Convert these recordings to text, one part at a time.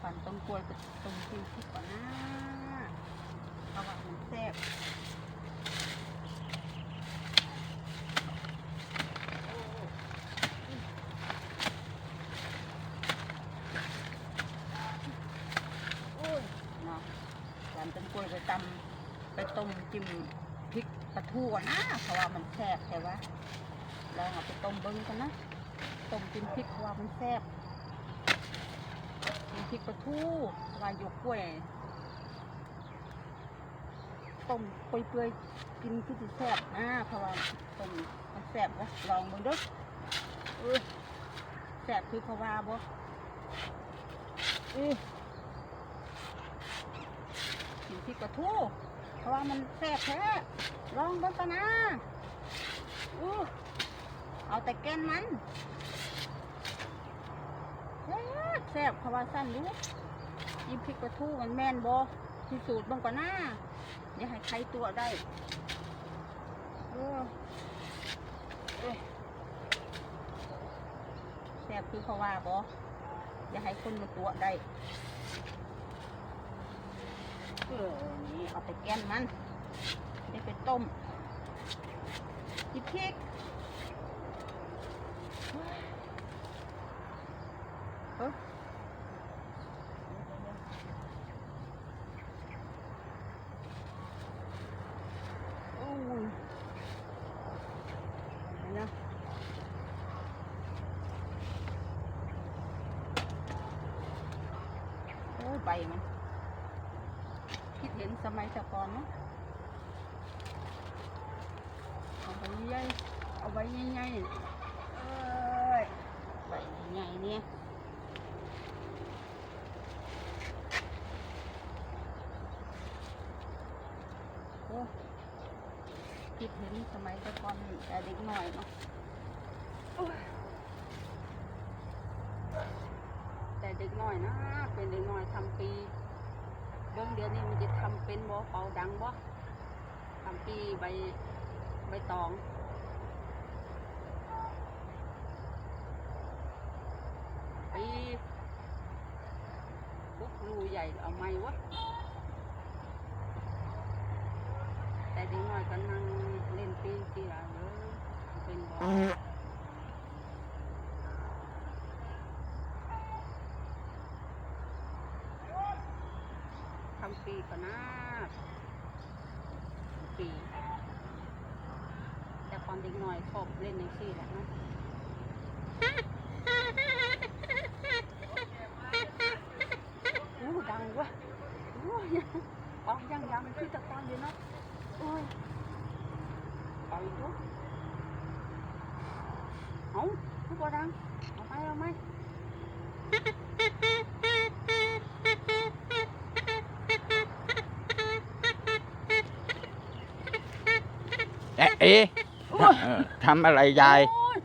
ฝันต้มกล้วยกับต้มกินพริกก่อนนะเพราะว่ามันแซ่บานต้มกล้วยไปตำไปต้มจิ้มพริกปลาทูก่อนะเพราะว่ามันแซ่บแต่ว่าลองเอาไปต้มเบิ้งกันนะต้มจิ้มพริกเพราะว่ามันแซ่บ พริกปลาทูวายกกล้วยต้มเปื่อยๆกินคือแซ่บนะเพราะว่าต้มมันแซ่บนะลองมึงด้อเออแซ่บคือเขาว่าบ่เออกินพริกปลาทูเพราะว่ามันแซ่บแท้ลองเบิ่งกันนะอู้เอาแต่แกนมัน แซ่บเพราะว่าสั้นรู้ยิ้มพริกปลาทูมันแม่นบอพิสูจน์บ้างก่อนหน้าอย่าให้ใครตัวได้เออแซ่บคือเขาว่าบออย่าให้คนมาตัวได้เออนี่เอาแต่แกนมันเดี๋ยวไปต้มจิบพริกเออโอ้ยเห็นนะโอ้ยใบ มันคิดเห็นสมัยแต่ก่อนเนาะเอาใบใหญ่เอาใบใหญ่ๆเอ้ยใบใหญ่เนี่ยโอ้คิดเห็นสมัยแต่ก่อนแต่เด็กหน่อยเนาะโอ้ยแต่ เด็กน้อยนะ เป็นเด็กน้อยทำปี เบื้องเดือนนี้มันจะทำเป็นบ่เป่าดังบ่ทำปีใบใบตองปีปุ๊บรูใหญ่เอาไม้วะแต่เด็กน้อยก็นั่งเล่นปีนทีละเลยเป็นบอลทำ ปีก็น่าปีแต่ความเด็กน้อยชอบเล่นในที่แหละเนาะอู้ดังวะโอ้ยออกยังยังที่ตะกอนอยู่เนาะโอ้ยเอาอีกลูเอาทุกคนดังเอาไปเอาไหม เอ๊ะเอ๊ะเออทำอะไรยายโอ้ย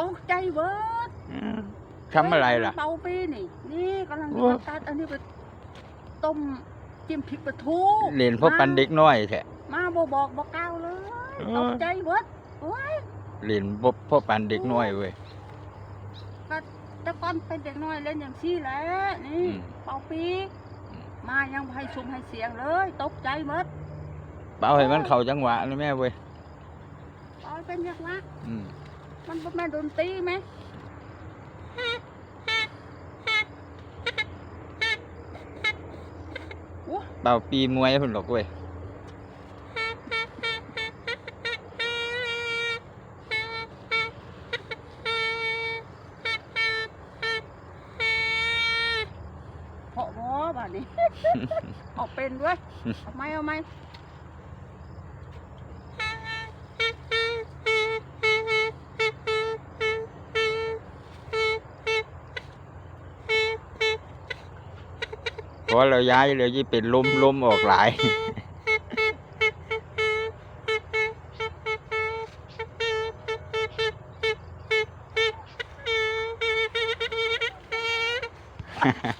ตกใจเบิดอืมทำอะไรล่ะเป่าปีนี่ นี่กำลังโอ้จะตัดอันนี้ไปต้มจิ้มพริกปลาทูเรียนพวกปันเด็กน้อยแท้ มาบบอกบอกกล่าวเลยเอตอกใจเบิดโอ้ยเรียนพวกพวกปันเด็กน้อยเว้ย แต่ก่อนเป็นเด็กน้อยเล่นอย่างซี่แหละนี่ อืม เป่าปีอืมมายังให้ซุมให้เสียงเลย ตกใจเบิดเป่าให้มันเข้าจังหวะนะแม่เว้ย เป่าให้เป็นยังวะอืมมันบ่แม่นดนตรีไหมเป่าปีมวยพุ่นหรอกเว้ยเพาะบ่บ้านนี้ ออกเป็นด้วยเอาไหมเอาไหม พอเราย้ายเลอยี่เป็นล้มล้มออกหลายฮ่า